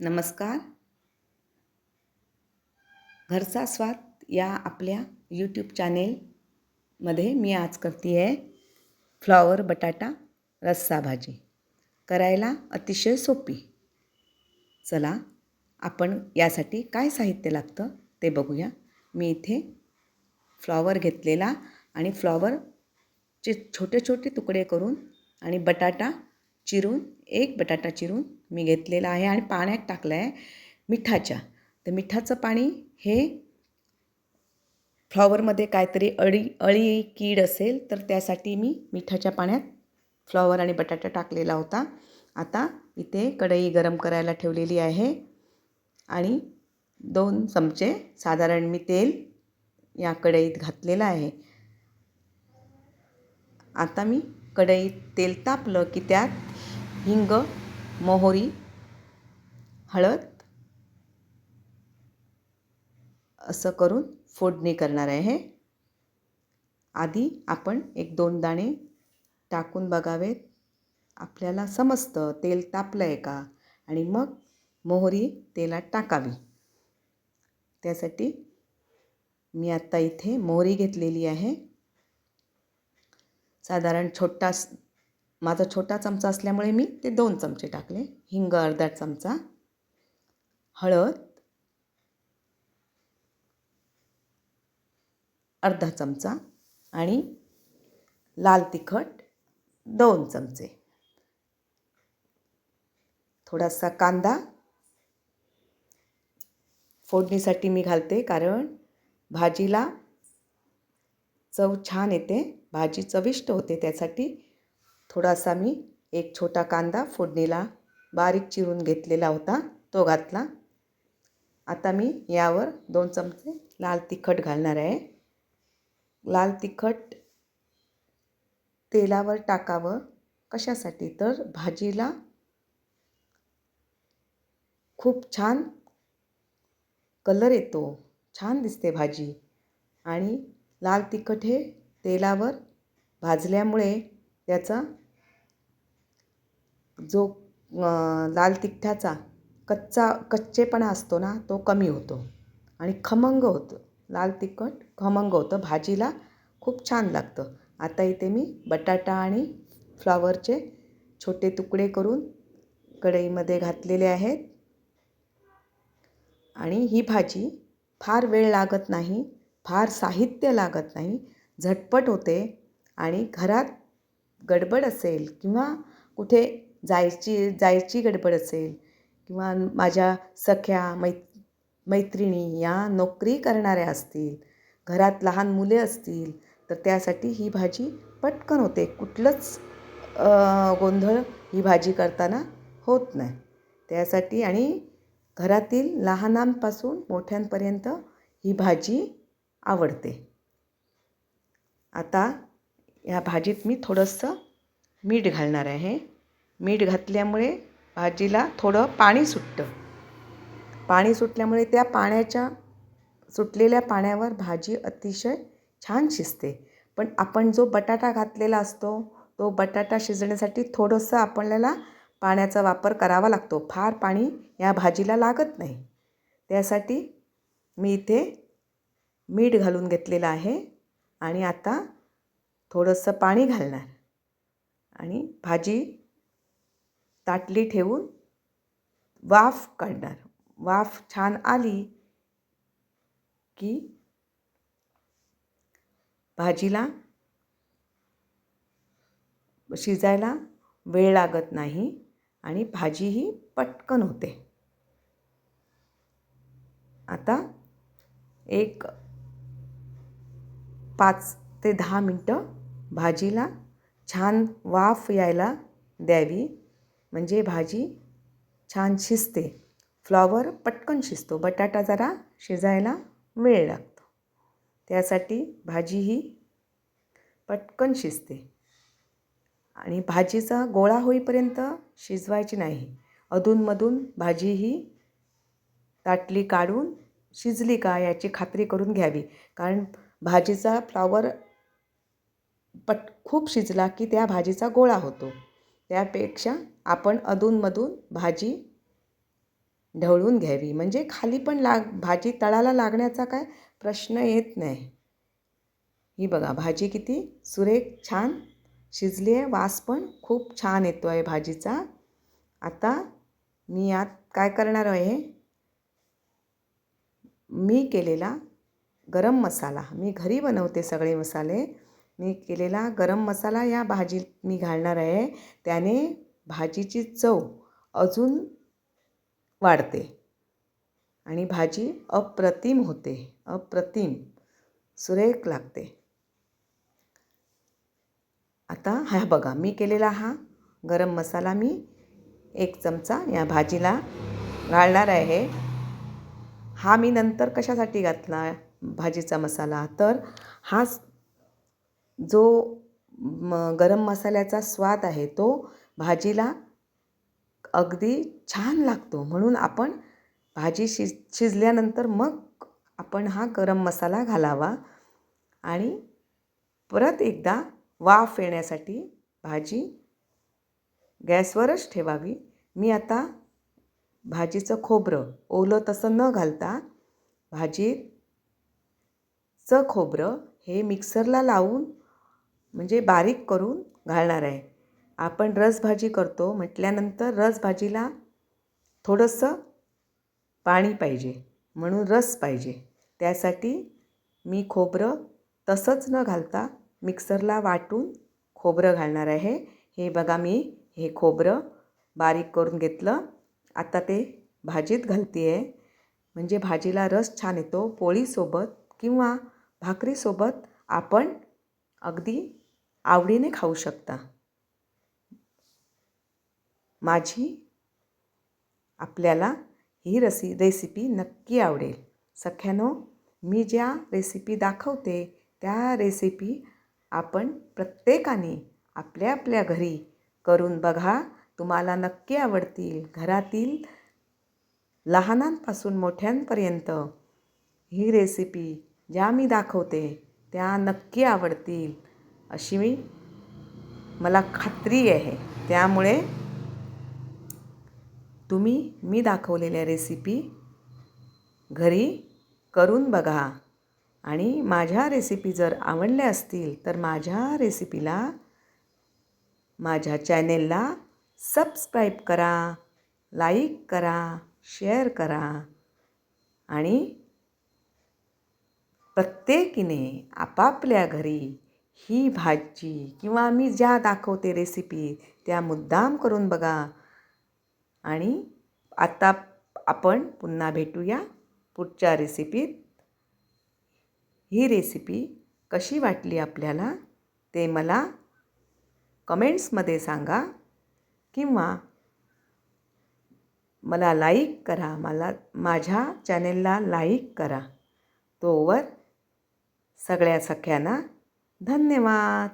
नमस्कार. घरचा स्वाद या आपल्या यूट्यूब चॅनेलमध्ये मी आज करते आहे फ्लॉवर बटाटा रस्सा भाजी. करायला अतिशय सोपी. चला आपण यासाठी काय साहित्य लागतं ते बघूया. मी इथे फ्लॉवर घेतलेला आणि फ्लॉवरचे छोटे छोटे तुकडे करून आणि बटाटा चिरून एक बटाटा चिरून मी घेतलेला आहे आणि पाण्यात टाकलं आहे मिठाच्या. तर मिठाचं पाणी हे फ्लॉवरमध्ये काहीतरी अळी अळी कीड असेल तर त्यासाठी मी मिठाच्या पाण्यात फ्लॉवर आणि बटाटा टाकलेला होता. आता इथे कढई गरम करायला ठेवलेली आहे आणि दोन चमचे साधारण मी तेल या कढईत घातलेलं आहे. आता मी कढईत तेल तापलं की त्यात हिंग मोहरी हळद असं करून फोडणी करणार आहे आधी आपण एक दोन दाणे टाकून बघावेत. आपल्याला समजतं तेल तापलं आहे का? आणि मग मोहरी तेलात टाकावी. त्यासाठी मी आत्ता इथे मोहरी घेतलेली आहे. साधारण छोटा माझा छोटा चमचा असल्यामुळे मी ते दोन चमचे टाकले. हिंग अर्धा चमचा हळद अर्धा चमचा आणि लाल तिखट दोन चमचे. थोडासा कांदा फोडणीसाठी मी घालते कारण भाजीला चव छान येते. भाजी चविष्ट होते त्यासाठी थोडासा मी एक छोटा कांदा फोडणीला बारीक चिरून घेतलेला होता तो घातला. आता मी यावर दोन चमचे लाल तिखट घालणार आहे. लाल तिखट तेलावर टाकावं. कशासाठी? तर भाजीला खूप छान कलर येतो. छान दिसते भाजी. आणि लाल तिखट हे तेलावर भाजल्यामुळे त्याचा जो लाल तिखटाचा कच्चा कच्चेपणा असतो ना तो कमी होतो. आणि खमंग होतं. लाल तिखट खमंग होतं. भाजीला खूप छान लागतं. आता इथे मी बटाटा आणि फ्लॉवरचे छोटे तुकडे करून कढईमध्ये घातलेले आहेत. आणि ही भाजी फार वेळ लागत नाही फार साहित्य लागत नाही झटपट होते आणि घरात गडबड असेल किंवा कुठे जायची जायची गडबड असेल किंवा माझ्या सख्या मै मैत्रिणी या नोकरी करणाऱ्या असतील घरात लहान मुले असतील तर त्यासाठी ही भाजी पटकन होते. कुठलंच गोंधळ ही भाजी करताना होत नाही. त्यासाठी आणि घरातील लहानांपासून मोठ्यांपर्यंत ही भाजी आवडते. आता या भाजीत मी थोडंसं मीठ घालणार आहे. मीठ घातल्यामुळे भाजीला थोडं पाणी सुटतं. पाणी सुटल्यामुळे त्या पाण्याच्या सुटलेल्या पाण्यावर भाजी अतिशय छान शिजते. पण आपण जो बटाटा घातलेला असतो तो बटाटा शिजण्यासाठी थोडंसं आपल्याला पाण्याचा वापर करावा लागतो. फार पाणी या भाजीला लागत नाही. त्यासाठी मी इथे मीठ घालून घेतलेलं आहे आणि आता थोडंसं पाणी घालणार. आणि भाजी ताटली ठेवून वाफ काढणार. वाफ छान आली की भाजीला शिजायला वेळ लागत नाही आणि भाजीही पटकन होते. आता एक पाच ते दहा मिनटं भाजीला छान वाफ यायला द्यावी. म्हणजे भाजी छान शिजते. फ्लॉवर पटकन शिजतो. बटाटा जरा शिजायला वेळ लागतो. त्यासाठी भाजी ही पटकन शिजते. आणि भाजीचा गोळा होईपर्यंत शिजवायची नाही. अधूनमधून भाजी ही ताटली काढून शिजली का याची खात्री करून घ्यावी. कारण भाजीचा फ्लॉवर पट खूप शिजला की त्या भाजीचा गोळा होतो. त्यापेक्षा आपण अधूनमधून भाजी ढवळून घ्यावी. म्हणजे खाली पण लाग भाजी तळाला लागण्याचा काय प्रश्न येत नाही. ही बघा भाजी किती सुरेख छान शिजली आहे. वास पण खूप छान येतो आहे भाजीचा. आता मी यात काय करणार आहे? मी केलेला गरम मसाला. मी घरी बनवते सगळे मसाले. मी केलेला गरम मसाला या भाजीत मी घालणार आहे. त्याने भाजीची चव अजून वाढते. आणि भाजी अप्रतिम होते. अप्रतिम सुरेख लागते. आता हा बघा मी केलेला हा गरम मसाला मी एक चमचा या भाजीला घालणार आहे. हा मी नंतर कशासाठी घातला भाजीचा मसाला? तर हा जो म गरम मसाल्याचा स्वाद आहे तो भाजीला अगदी छान लागतो. म्हणून आपण भाजी शिज शिजल्यानंतर मग आपण हा गरम मसाला घालावा आणि परत एकदा वाफ येण्यासाठी भाजी गॅसवरच ठेवावी. मी आता भाजीचं खोबरं ओलं तसं न घालता भाजीचं खोबरं हे मिक्सरला लावून म्हणजे बारीक करून घालणार आहे. आपण रसभाजी करतो म्हटल्यानंतर रसभाजीला थोडंसं पाणी पाहिजे म्हणून रस पाहिजे. त्यासाठी मी खोबरं तसंच न घालता मिक्सरला वाटून खोबरं घालणार आहे. हे बघा मी हे खोबरं बारीक करून घेतलं. आता ते भाजीत घालते आहे म्हणजे भाजीला रस छान येतो. पोळीसोबत किंवा भाकरीसोबत आपण अगदी आवडीने खाऊ शकता. माझी आपल्याला ही रसी रेसिपी नक्की आवडेल. सख्यानो मी ज्या रेसिपी दाखवते त्या रेसिपी आपण प्रत्येकाने आपल्या आपल्या घरी करून बघा. तुम्हाला नक्की आवडतील. घरातील लहानांपासून मोठ्यांपर्यंत ही रेसिपी ज्या मी दाखवते त्या नक्की आवडतील. अशी मी मला खात्री आहे. त्यामुळे तुम्ही मी दाखवलेल्या रेसिपी घरी करून बघा. आणि माझ्या रेसिपी जर आवडल्या असतील तर माझ्या रेसिपीला माझ्या चॅनेलला सबस्क्राईब करा लाईक करा शेअर करा. आणि प्रत्येकीने आपापल्या घरी ही भाजी किंवा मी ज्या दाखवते रेसिपी त्या मुद्दाम करून बघा. आणि आता आपण पुन्हा भेटूया पुढच्या रेसिपीत ही रेसिपी कशी वाटली आपल्याला ते मला कमेंट्समध्ये सांगा किंवा मला लाईक करा मला माझ्या चॅनेलला लाईक करा. तोवर सगळ्या सख्यांना धन्यवाद